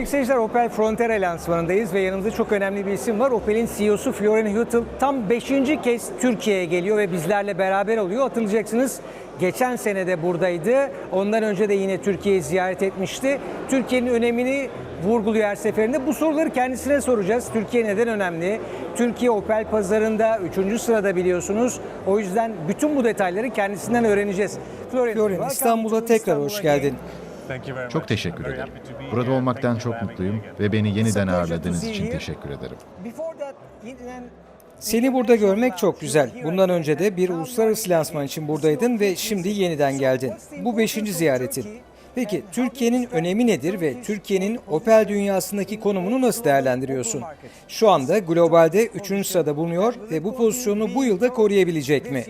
Sevgili seyirciler Opel Frontera lansmanındayız ve yanımızda çok önemli bir isim var. Opel'in CEO'su Florian Hüttel tam 5. kez Türkiye'ye geliyor ve bizlerle beraber oluyor. Hatırlayacaksınız geçen sene de buradaydı. Ondan önce de yine Türkiye'yi ziyaret etmişti. Türkiye'nin önemini vurguluyor her seferinde. Bu soruları kendisine soracağız. Türkiye neden önemli? Türkiye Opel pazarında 3. sırada biliyorsunuz. O yüzden bütün bu detayları kendisinden öğreneceğiz. Florian, Florian İstanbul'a tekrar hoş İstanbul again. Çok teşekkür ederim. Burada olmaktan çok mutluyum ve beni yeniden ağırladığınız için teşekkür ederim. Seni burada görmek çok güzel. Bundan önce de bir uluslararası lansman için buradaydın ve şimdi yeniden geldin. Bu beşinci ziyaretin. Peki Türkiye'nin önemi nedir ve Türkiye'nin Opel dünyasındaki konumunu nasıl değerlendiriyorsun? Şu anda globalde 3. sırada bulunuyor ve bu pozisyonu bu yılda koruyabilecek mi?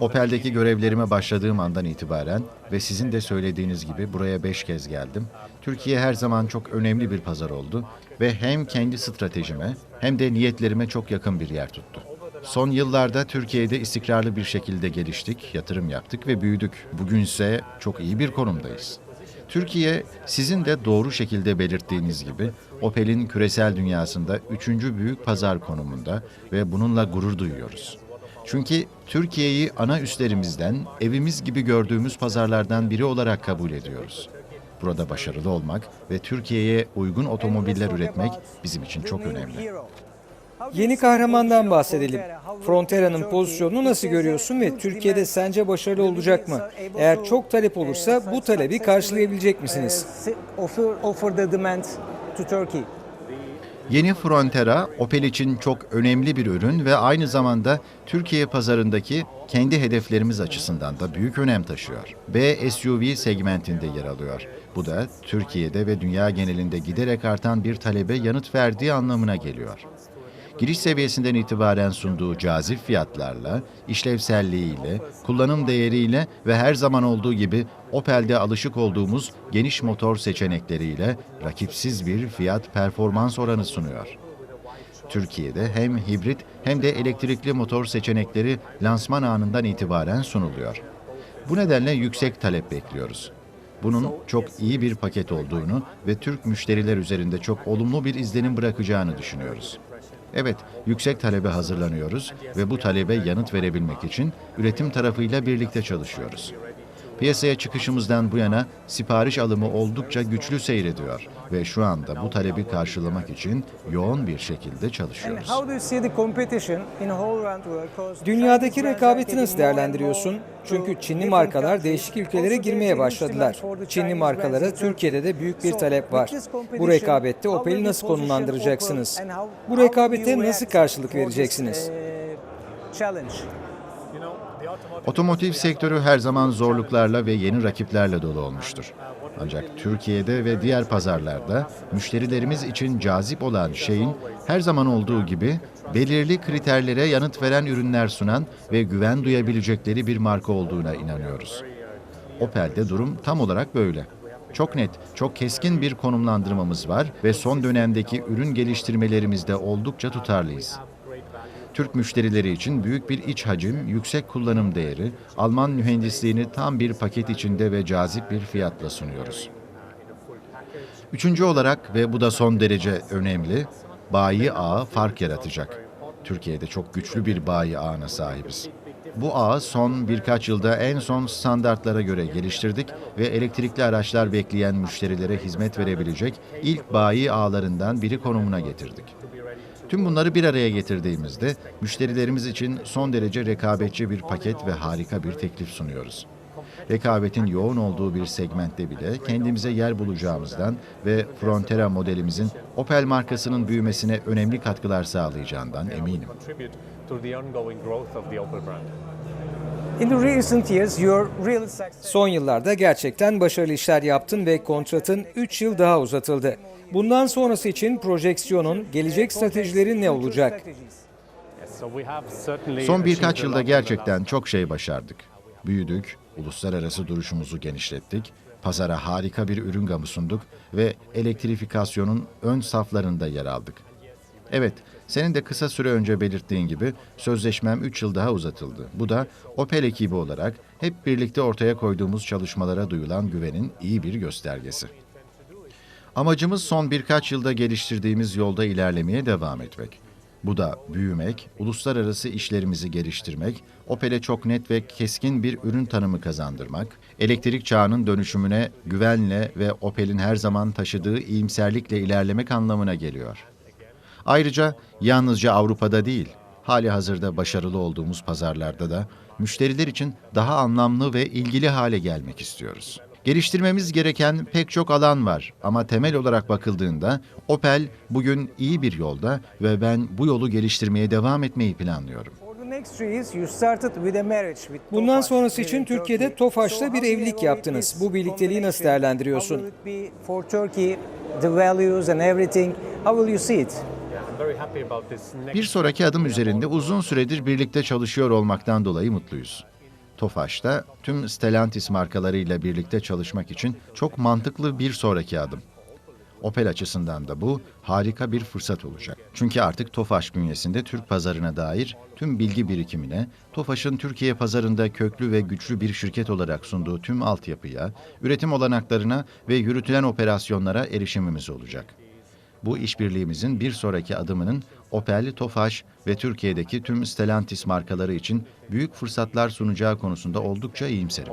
Opel'deki görevlerime başladığım andan itibaren ve sizin de söylediğiniz gibi buraya beş kez geldim. Türkiye her zaman çok önemli bir pazar oldu ve hem kendi stratejime hem de niyetlerime çok yakın bir yer tuttu. Son yıllarda Türkiye'de istikrarlı bir şekilde geliştik, yatırım yaptık ve büyüdük. Bugünse çok iyi bir konumdayız. Türkiye, sizin de doğru şekilde belirttiğiniz gibi Opel'in küresel dünyasında üçüncü büyük pazar konumunda ve bununla gurur duyuyoruz. Çünkü Türkiye'yi ana üslerimizden, evimiz gibi gördüğümüz pazarlardan biri olarak kabul ediyoruz. Burada başarılı olmak ve Türkiye'ye uygun otomobiller üretmek bizim için çok önemli. Yeni kahramandan bahsedelim. Frontera'nın pozisyonunu nasıl görüyorsun ve Türkiye'de sence başarılı olacak mı? Eğer çok talep olursa bu talebi karşılayabilecek misiniz? Yeni Frontera, Opel için çok önemli bir ürün ve aynı zamanda Türkiye pazarındaki kendi hedeflerimiz açısından da büyük önem taşıyor. B SUV segmentinde yer alıyor. Bu da Türkiye'de ve dünya genelinde giderek artan bir talebe yanıt verdiği anlamına geliyor. Giriş seviyesinden itibaren sunduğu cazip fiyatlarla, işlevselliğiyle, kullanım değeriyle ve her zaman olduğu gibi Opel'de alışık olduğumuz geniş motor seçenekleriyle rakipsiz bir fiyat performans oranı sunuyor. Türkiye'de hem hibrit hem de elektrikli motor seçenekleri lansman anından itibaren sunuluyor. Bu nedenle yüksek talep bekliyoruz. Bunun çok iyi bir paket olduğunu ve Türk müşteriler üzerinde çok olumlu bir izlenim bırakacağını düşünüyoruz. Evet, yüksek talebe hazırlanıyoruz ve bu talebe yanıt verebilmek için üretim tarafıyla birlikte çalışıyoruz. Piyasaya çıkışımızdan bu yana sipariş alımı oldukça güçlü seyrediyor ve şu anda bu talebi karşılamak için yoğun bir şekilde çalışıyoruz. Dünyadaki rekabeti nasıl değerlendiriyorsun? Çünkü Çinli markalar değişik ülkelere girmeye başladılar. Çinli markalara Türkiye'de de büyük bir talep var. Bu rekabette Opel'i nasıl konumlandıracaksınız? Bu rekabete nasıl karşılık vereceksiniz? eh, challenge. Otomotiv sektörü her zaman zorluklarla ve yeni rakiplerle dolu olmuştur. Ancak Türkiye'de ve diğer pazarlarda müşterilerimiz için cazip olan şeyin her zaman olduğu gibi belirli kriterlere yanıt veren ürünler sunan ve güven duyabilecekleri bir marka olduğuna inanıyoruz. Opel'de durum tam olarak böyle. Çok net, çok keskin bir konumlandırmamız var ve son dönemdeki ürün geliştirmelerimizde oldukça tutarlıyız. Türk müşterileri için büyük bir iç hacim, yüksek kullanım değeri, Alman mühendisliğini tam bir paket içinde ve cazip bir fiyatla sunuyoruz. Üçüncü olarak ve bu da son derece önemli, bayi ağı fark yaratacak. Türkiye'de çok güçlü bir bayi ağına sahibiz. Bu ağı son birkaç yılda en son standartlara göre geliştirdik ve elektrikli araçlar bekleyen müşterilere hizmet verebilecek ilk bayi ağlarından biri konumuna getirdik. Tüm bunları bir araya getirdiğimizde müşterilerimiz için son derece rekabetçi bir paket ve harika bir teklif sunuyoruz. Rekabetin yoğun olduğu bir segmentte bile kendimize yer bulacağımızdan ve Frontera modelimizin Opel markasının büyümesine önemli katkılar sağlayacağından eminim. Son yıllarda gerçekten başarılı işler yaptın ve kontratın 3 yıl daha uzatıldı. Bundan sonrası için projeksiyonun, gelecek stratejilerin ne olacak? Son birkaç yılda gerçekten çok şey başardık. Büyüdük, uluslararası duruşumuzu genişlettik, pazara harika bir ürün gamı sunduk ve elektrifikasyonun ön saflarında yer aldık. Evet, senin de kısa süre önce belirttiğin gibi sözleşmem 3 yıl daha uzatıldı. Bu da Opel ekibi olarak hep birlikte ortaya koyduğumuz çalışmalara duyulan güvenin iyi bir göstergesi. Amacımız son birkaç yılda geliştirdiğimiz yolda ilerlemeye devam etmek. Bu da büyümek, uluslararası işlerimizi geliştirmek, Opel'e çok net ve keskin bir ürün tanımı kazandırmak, elektrik çağının dönüşümüne güvenle ve Opel'in her zaman taşıdığı iyimserlikle ilerlemek anlamına geliyor. Ayrıca yalnızca Avrupa'da değil, hali hazırda başarılı olduğumuz pazarlarda da müşteriler için daha anlamlı ve ilgili hale gelmek istiyoruz. Geliştirmemiz gereken pek çok alan var ama temel olarak bakıldığında Opel bugün iyi bir yolda ve ben bu yolu geliştirmeye devam etmeyi planlıyorum. You Bundan sonrası için in Türkiye'de So bir how you evlilik yaptınız. Bu birlikteliği nasıl değerlendiriyorsun? Bir sonraki adım üzerinde uzun süredir birlikte çalışıyor olmaktan dolayı mutluyuz. Tofaş'ta tüm Stellantis markalarıyla birlikte çalışmak için çok mantıklı bir sonraki adım. Opel açısından da bu harika bir fırsat olacak. Çünkü artık Tofaş bünyesinde Türk pazarına dair tüm bilgi birikimine, Tofaş'ın Türkiye pazarında köklü ve güçlü bir şirket olarak sunduğu tüm altyapıya, üretim olanaklarına ve yürütülen operasyonlara erişimimiz olacak. Bu işbirliğimizin bir sonraki adımının Opel, Tofaş ve Türkiye'deki tüm Stellantis markaları için büyük fırsatlar sunacağı konusunda oldukça iyimserim.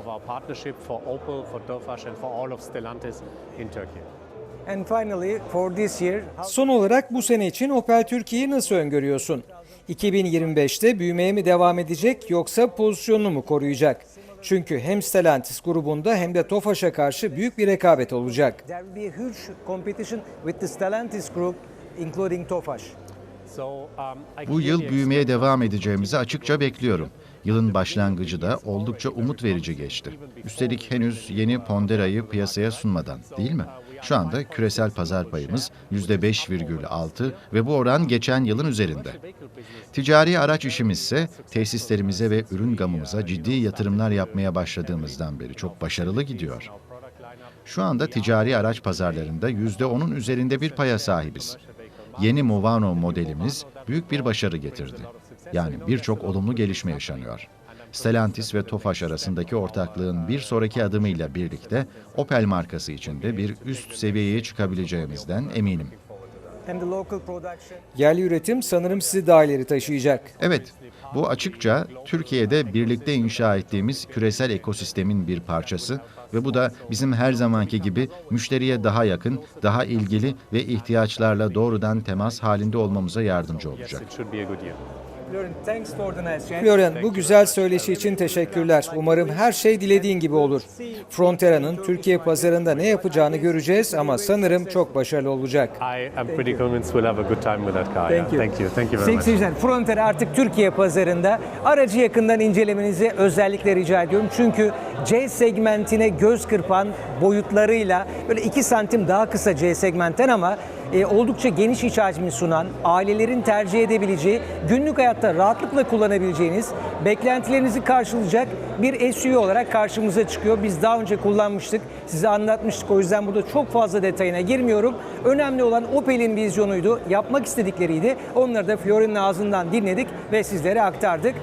Son olarak bu sene için Opel Türkiye'yi nasıl öngörüyorsun? 2025'te büyümeye mi devam edecek yoksa pozisyonunu mu koruyacak? Çünkü hem Stellantis grubunda hem de Tofaş'a karşı büyük bir rekabet olacak. um, Bu yıl büyümeye devam edeceğimizi açıkça bekliyorum. Yılın başlangıcı da oldukça umut verici geçti. Üstelik henüz yeni Pondera'yı piyasaya sunmadan, değil mi? Şu anda küresel pazar payımız %5,6 ve bu oran geçen yılın üzerinde. Ticari araç işimizse tesislerimize ve ürün gamımıza ciddi yatırımlar yapmaya başladığımızdan beri çok başarılı gidiyor. Şu anda ticari araç pazarlarında %10'un üzerinde bir paya sahibiz. Yeni Movano modelimiz büyük bir başarı getirdi. Yani birçok olumlu gelişme yaşanıyor. Stellantis ve Tofaş arasındaki ortaklığın bir sonraki adımıyla birlikte Opel markası içinde bir üst seviyeye çıkabileceğimizden eminim. Yerli üretim sanırım sizi daha ileri taşıyacak. Evet, bu açıkça Türkiye'de birlikte inşa ettiğimiz küresel ekosistemin bir parçası ve bu da bizim her zamanki gibi müşteriye daha yakın, daha ilgili ve ihtiyaçlarla doğrudan temas halinde olmamıza yardımcı Yes, olacak. Florian, bu güzel söyleşi için teşekkürler. Umarım her şey dilediğin gibi olur. Frontera'nın Türkiye pazarında ne yapacağını göreceğiz ama sanırım çok başarılı olacak. I am pretty convinced we'll have a good time with that car. yeah. Thank you. Thank you. Thank you very Sevgili seyirciler, Frontier artık Türkiye pazarında. Aracı yakından incelemenizi özellikle rica ediyorum. Çünkü C segmentine göz kırpan boyutlarıyla böyle 2 santim daha kısa C segmentten ama e, oldukça geniş iç hacmi sunan, ailelerin tercih edebileceği, günlük hayatta rahatlıkla kullanabileceğiniz, beklentilerinizi karşılayacak bir SUV olarak karşımıza çıkıyor. Biz daha önce kullanmıştık, size anlatmıştık. O yüzden burada çok fazla detayına girmiyorum. Önemli olan Opel'in vizyonuydu, yapmak istedikleriydi. Onları da Florian'ın ağzından dinledik ve sizlere aktardık.